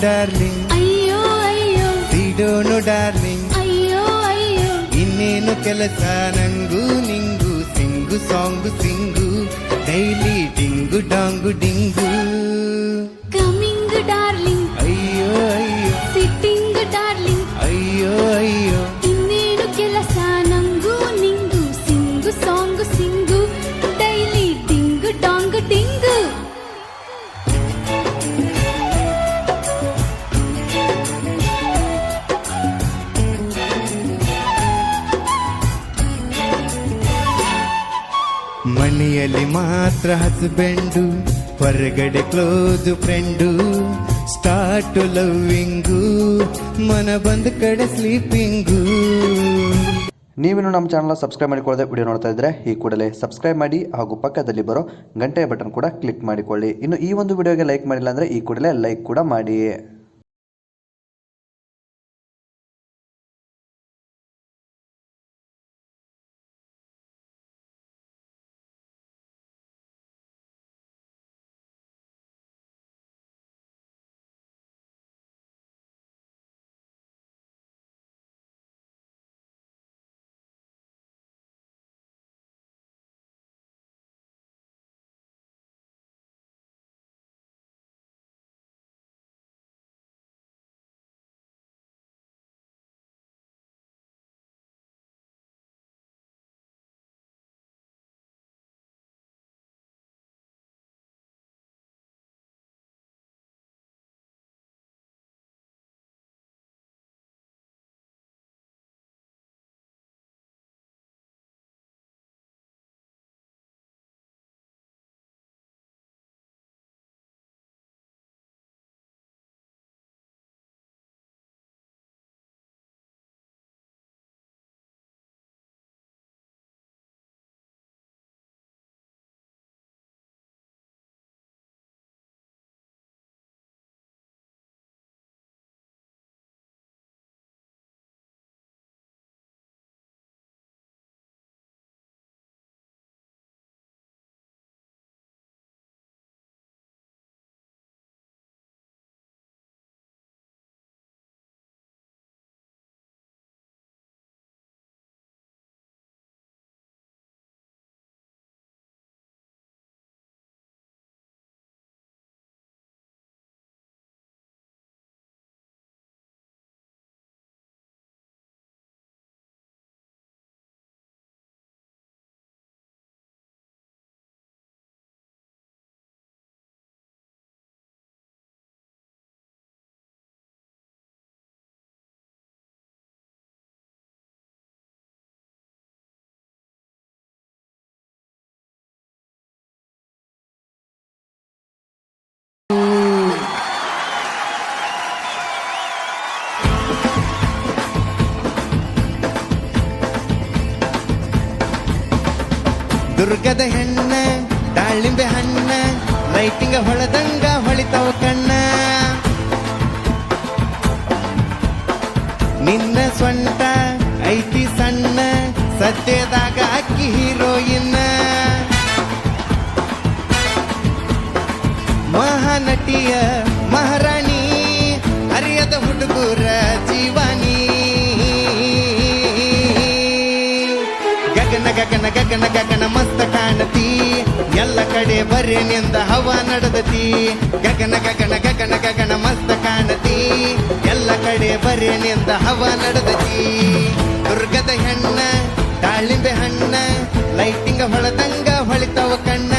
Darling ಅಯ್ಯೋ ಅಯ್ಯೋ ಸಿಡೋನು darling ಅಯ್ಯೋ ಅಯ್ಯೋ ಇನ್ನೇನು ಕೆಲಸ ನಂಗೂ ನಿಂಗು ಸಿಂಗು ಸಾಂಗು ಸಿಂಗು ಡೈಲಿ ಡಿಂಗು ಡಾಂಗು ಡಿಂಗು ಮನೆಯಲ್ಲಿ ಮಾತ್ರ ಹಸ್ಬೆಂಡು, ಹೊರಗಡೆ ಕ್ಲೋಸ್ ಫ್ರೆಂಡು ಸ್ಟಾರ್ಟ್ ಲವ್ವಿಂಗು ಮನ ಬಂದ ಕಡೆ ಸ್ಲೀಪಿಂಗು ನೀವಿನ್ನು ನಮ್ಮ ಚಾನಲ್ ಸಬ್ಸ್ಕ್ರೈಬ್ ಮಾಡಿಕೊಳ್ಳದೆ ವಿಡಿಯೋ ನೋಡ್ತಾ ಇದ್ರೆ ಈ ಕೂಡಲೇ ಸಬ್ಸ್ಕ್ರೈಬ್ ಮಾಡಿ ಹಾಗೂ ಪಕ್ಕದಲ್ಲಿ ಬರೋ ಗಂಟೆಯ ಬಟನ್ ಕೂಡ ಕ್ಲಿಕ್ ಮಾಡಿಕೊಳ್ಳಿ. ಇನ್ನು ಈ ಒಂದು ವಿಡಿಯೋಗೆ ಲೈಕ್ ಮಾಡಿಲ್ಲ ಅಂದರೆ ಈ ಕೂಡಲೇ ಲೈಕ್ ಕೂಡ ಮಾಡಿ. ದುರ್ಗದ ಹೆಣ್ಣ ದಾಳಿಂಬೆ ಹಣ್ಣ ಲೈಟಿಂಗ ಹೊಳದಂಗ ಹೊಳಿತಾವ ಕಣ್ಣ. ಎಲ್ಲ ಹವ ನಡೆದತಿ. ಗಗನ ಗಗನ ಗಗನ ಗಗನ ಮಸ್ತ ಕಾಣತಿ. ಎಲ್ಲ ಕಡೆ ಬರ್ಯನಿಂದ ಹವಾ ನಡೆದತಿ. ದುರ್ಗದ ಹೆಣ್ಣ, ದಾಳಿಂಬೆ ಹಣ್ಣ ಲೈಟಿಂಗ ಹೊಳದಂಗ ಹೊಳಿತಾವ ಕಣ್ಣ.